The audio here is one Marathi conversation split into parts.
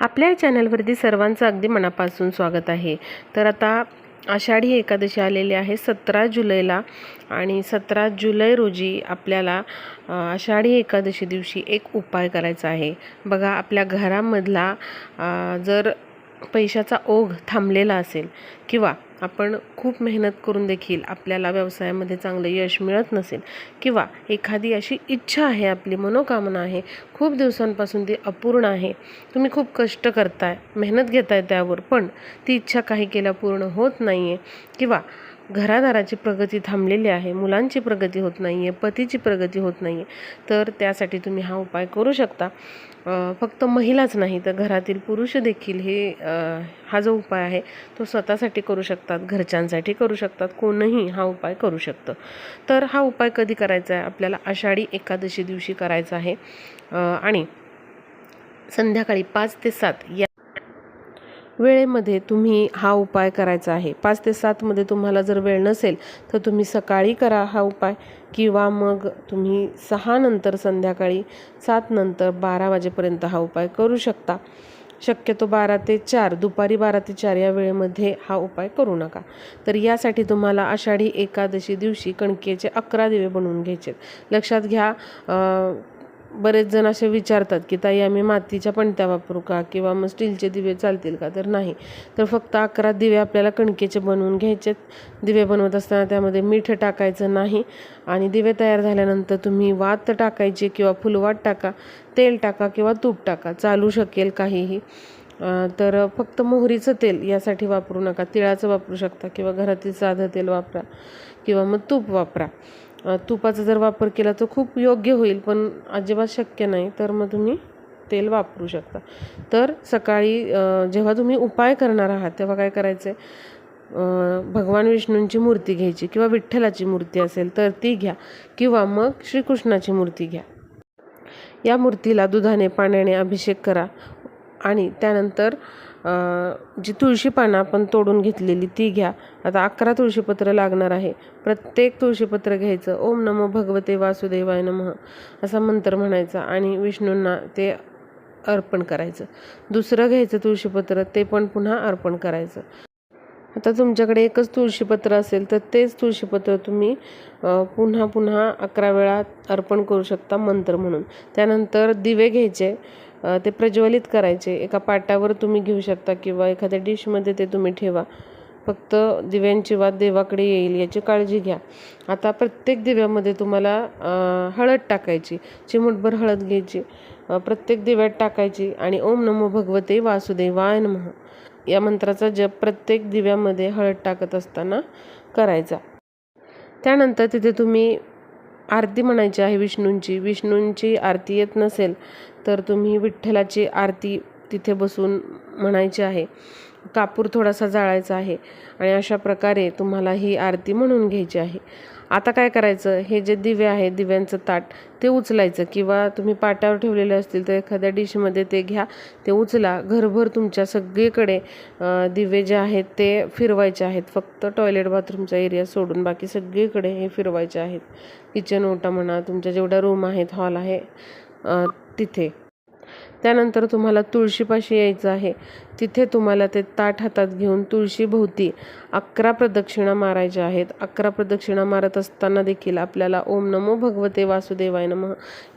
आपल्या चॅनलवरती सर्वांचं अगदी मनापासून स्वागत आहे. तर आता आषाढी एकादशी आलेली आहे सतरा जुलैला आणि सतरा जुलै रोजी आपल्याला आषाढी एकादशी दिवशी एक उपाय करायचा आहे. बघा आपल्या घरामधला जर पैशाचा ओघ थांबलेला असेल किंवा आपण खूप मेहनत करून देखील आपल्याला व्यवसायामध्ये चांगलं यश मिळत नसेल किंवा एखादी अशी इच्छा आहे आपली मनोकामना आहे खूप दिवसांपासून ती अपूर्ण आहे तुम्ही खूप कष्ट करताय मेहनत घेताय त्यावर पण ती इच्छा काही केल्या पूर्ण होत नाही आहे किंवा घरादाराची प्रगती थांबलेली आहे मुलांची प्रगती होत नाही आहे पतीची प्रगती होत नाही आहे तर त्यासाठी तुम्ही हा उपाय करू शकता. फक्त महिलाच नाही तर घरातील पुरुष देखील हे हा जो उपाय आहे तो स्वतःसाठी करू शकतात घरच्यांसाठी करू शकतात कोणही हा उपाय करू शकतं. तर हा उपाय कधी करायचा आहे? आपल्याला आषाढी एकादशी दिवशी करायचा आहे. आणि संध्याकाळी पाच ते सात या वेळेमध्ये तुम्ही हा उपाय करायचा आहे. पाच ते सातमध्ये तुम्हाला जर वेळ नसेल तर तुम्ही सकाळी करा हा उपाय किंवा मग तुम्ही सहा नंतर संध्याकाळी सात नंतर बारा वाजेपर्यंत हा उपाय करू शकता. शक्यतो बारा ते चार दुपारी बारा ते चार या वेळेमध्ये हा उपाय करू नका. तर यासाठी तुम्हाला आषाढी एकादशी दिवशी कणकेचे अकरा दिवे बनवून घ्यायचे लक्षात घ्या बरेच जण असे विचारतात की ताई आम्ही मातीच्या पणत्या वापरू का? किंवा मग स्टीलचे दिवे चालतील का? तर नाही. तर फक्त अकरा दिवे आपल्याला कणकेचे बनवून घ्यायचे दिवे बनवत असताना त्यामध्ये मीठ टाकायचं नाही. आणि दिवे तयार झाल्यानंतर तुम्ही वात टाकायची किंवा फुलवात टाका तेल टाका किंवा तूप टाका. चालू शकेल काहीही. तर फक्त मोहरीचं तेल यासाठी वापरू नका. तिळाचं वापरू शकता किंवा घरातील साधं तेल वापरा किंवा मग तूप वापरा. तुपाचा जर वापर केला तर खूप योग्य होईल पण अजिबात शक्य नाही. तर मग तुम्ही तेल वापरू शकता. तर सकाळी जेव्हा तुम्ही उपाय करणार आहात तेव्हा काय करायचं आहे भगवान विष्णूंची मूर्ती घ्यायची किंवा विठ्ठलाची मूर्ती असेल तर ती घ्या किंवा मग श्रीकृष्णाची मूर्ती घ्या. या मूर्तीला दुधाने पाण्याने अभिषेक करा आणि त्यानंतर जी तुळशी पानं आपण तोडून घेतलेली ती घ्या. आता अकरा तुळशीपत्र लागणार आहे. प्रत्येक तुळशीपत्र घ्यायचं. ओम नमो भगवते वासुदेवाय नमः असा मंत्र म्हणायचा आणि विष्णूंना ते अर्पण करायचं. दुसरं घ्यायचं तुळशीपत्र ते पण पुन्हा अर्पण करायचं. आता तुमच्याकडे एकच तुळशीपत्र असेल तर तेच तुळशीपत्र तुम्ही पुन्हा पुन्हा अकरा वेळा अर्पण करू शकता मंत्र म्हणून. त्यानंतर दिवे घ्यायचे. ते प्रज्वलित करायचे. एका पाटावर तुम्ही घेऊ शकता किंवा एखाद्या डिशमध्ये ते तुम्ही ठेवा. फक्त दिव्यांची वाद देवाकडे येईल याची काळजी घ्या. आता प्रत्येक दिव्यामध्ये तुम्हाला हळद टाकायची. चिमूटभर हळद घ्यायची. प्रत्येक दिव्यात टाकायची आणि ओम नमो भगवते वासुदेवाय नमः. या मंत्राचा जप प्रत्येक दिव्यामध्ये हळद टाकत असताना करायचा. त्यानंतर तिथे तुम्ही आरती म्हणायची आहे विष्णूंची. विष्णूंची आरती येत नसेल तर तुम्ही विठ्ठलाची आरती तिथे बसून म्हणायची आहे. कापूर थोडासा जाळायचा आहे आणि अशा प्रकारे तुम्हाला ही आरती म्हणून घ्यायची आहे. आता काय करायचं? हे जे दिवे आहे दिव्यांचं ताट ते उचलायचं किंवा तुम्ही पाट्यावर ठेवलेले असतील तर एखाद्या डिशमध्ये ते घ्या ते उचला. घरभर तुमच्या सगळीकडे दिवे जे आहेत ते फिरवायचे आहेत. फक्त टॉयलेट बाथरूमचा एरिया सोडून बाकी सगळीकडे हे फिरवायचे आहेत. किचन ओटा म्हणा तुमच्या जेवढ्या रूम आहेत हॉल आहे तिथे. त्यानंतर तुम्हाला तुळशीपाशी यायचं आहे. तिथे तुम्हाला ते ताट हातात घेऊन तुळशीभोवती अकरा प्रदक्षिणा मारायच्या आहेत. अकरा प्रदक्षिणा मारत असताना देखील आपल्याला ओम नमो भगवते वासुदेवाय नम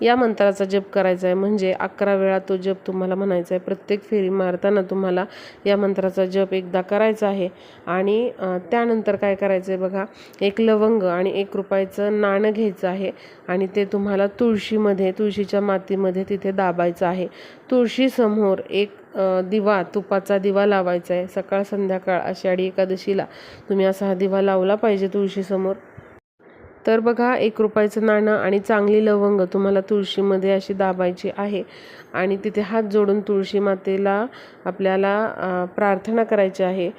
या मंत्राचा जप करायचा आहे. म्हणजे अकरा वेळा तो जप तुम्हाला म्हणायचा आहे. प्रत्येक फेरी मारताना तुम्हाला या मंत्राचा जप एकदा करायचा आहे. आणि त्यानंतर काय करायचं आहे बघा एक लवंग आणि एक रुपयाचं नाणं घ्यायचं आहे. आणि ते तुम्हाला तुळशीमध्ये तुळशीच्या मातीमध्ये तिथे दाबायचं आहे. तुळशीसमोर एक दिवा तुपाचा दिवा लावायचा आहे सकाळ संध्याकाळ आषाढी एकादशीला तुम्ही असा हा दिवा लावला पाहिजे तुळशीसमोर तर बघा एक रुपयाचं नाणं आणि चांगली लवंग तुम्हाला तुळशीमध्ये अशी दाबायची आहे आणि तिथे हात जोडून तुळशी मातेला आपल्याला प्रार्थना करायची आहे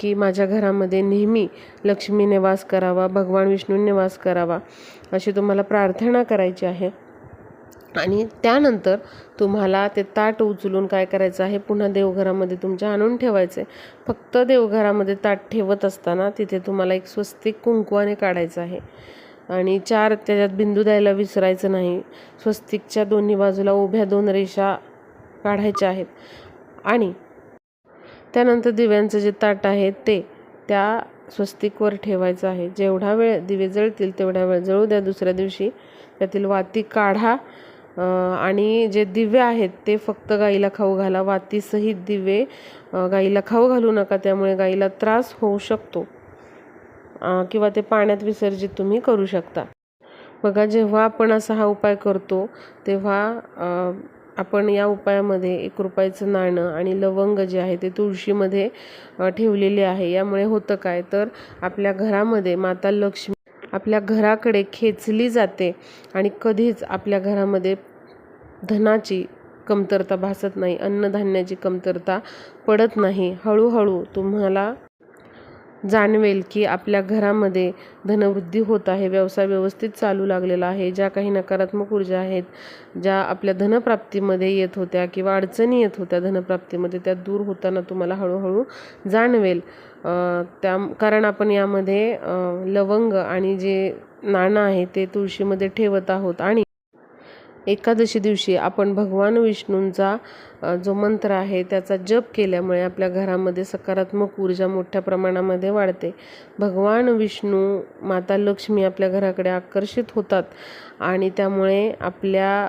की माझ्या घरामध्ये नेहमी लक्ष्मीने वास करावा भगवान विष्णूंनी वास करावा अशी तुम्हाला प्रार्थना करायची आहे. आणि त्यानंतर तुम्हाला ते ताट उचलून काय करायचं आहे? पुन्हा देवघरामध्ये तुमच्या आणून ठेवायचं. आहे फक्त देवघरामध्ये ताट ठेवत असताना तिथे तुम्हाला एक स्वस्तिक कुंकवाने काढायचं आहे. आणि चार त्याच्यात बिंदू द्यायला विसरायचं नाही. स्वस्तिकच्या दोन्ही बाजूला उभ्या दोन रेषा काढायच्या आहेत. आणि त्यानंतर दिव्यांचं जे ताट आहे ते त्या स्वस्तिकवर ठेवायचं आहे. जेवढा वेळ दिवे जळतील तेवढा वेळ जळू द्या. दुसऱ्या दिवशी त्यातील वाती काढा. आणि जे दिवे आहेत ते फक्त गाईला खाऊ घाला वातीसहित दिवे गाईला खाऊ घालू नका त्यामुळे गाईला त्रास होऊ शकतो. किंवा ते पाण्यात विसर्जित तुम्ही करू शकता. बघा जेव्हा आपण असा हा उपाय करतो तेव्हा आपण या उपायामध्ये एक रुपयाचं नाणं आणि लवंग जे आहे ते तुळशीमध्ये ठेवलेले आहे. यामुळे होतं काय? तर आपल्या घरामध्ये माता लक्ष्मी आपल्या घराकडे खेचली जाते आणि कधीच आपल्या घरामध्ये धनाची कमतरता भासत नाही अन्नधान्याची कमतरता पडत नाही. हळूहळू तुम्हाला जाणवेल की आपल्या घरामध्ये धनवृद्धी होत आहे व्यवसाय व्यवस्थित चालू लागलेला आहे ज्या काही नकारात्मक ऊर्जा आहेत ज्या आपल्या धनप्राप्तीमध्ये येत होत्या किंवा अडचणी येत होत्या धनप्राप्तीमध्ये त्या दूर होताना तुम्हाला हळूहळू जाणवेल. त्या कारण आपण यामध्ये लवंग आणि जे नाणं आहे ते तुळशीमध्ये ठेवत आहोत आणि एकादशी दिवशी आपण भगवान विष्णूंचा जो मंत्र आहे त्याचा जप केल्यामुळे आपल्या घरामध्ये सकारात्मक ऊर्जा मोठ्या प्रमाणामध्ये वाढते. भगवान विष्णू माता लक्ष्मी आपल्या घराकडे आकर्षित होतात आणि त्यामुळे आपल्या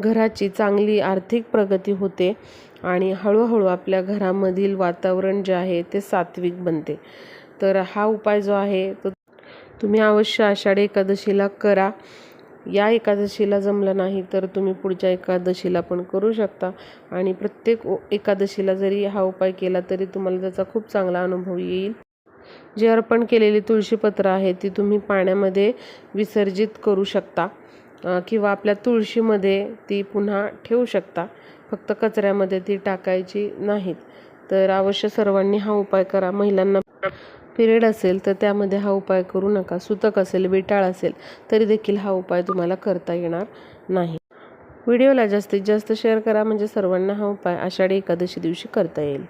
घराची चांगली आर्थिक प्रगती होते आणि हळूहळू आपल्या घरामधील वातावरण जे आहे ते सात्विक बनते. तर हा उपाय जो आहे तो तुम्ही अवश्य आषाढी एकादशीला करा. या एकादशीला जमलं नाही तर तुम्ही पुढच्या एकादशीला पण करू शकता. आणि प्रत्येक ओ- एकादशीला जरी हा उपाय केला तरी तुम्हाला त्याचा खूप चांगला अनुभव येईल. जे अर्पण केलेली तुळशीपत्र आहे ती तुम्ही पाण्यामध्ये विसर्जित करू शकता किंवा आपल्या तुळशीमध्ये ती पुन्हा ठेवू शकता. फक्त कचऱ्यामध्ये ती टाकायची नाहीत. तर अवश्य सर्वांनी हा उपाय करा. महिलांना पिरियड असेल तर त्यामध्ये हा उपाय करू नका. सुतक असेल विटाळ असेल तरी देखील हा उपाय तुम्हाला करता येणार नाही. व्हिडिओला जास्तीत जास्त शेअर करा. म्हणजे सर्वांना हा उपाय आषाढी एकादशी दिवशी करता येईल.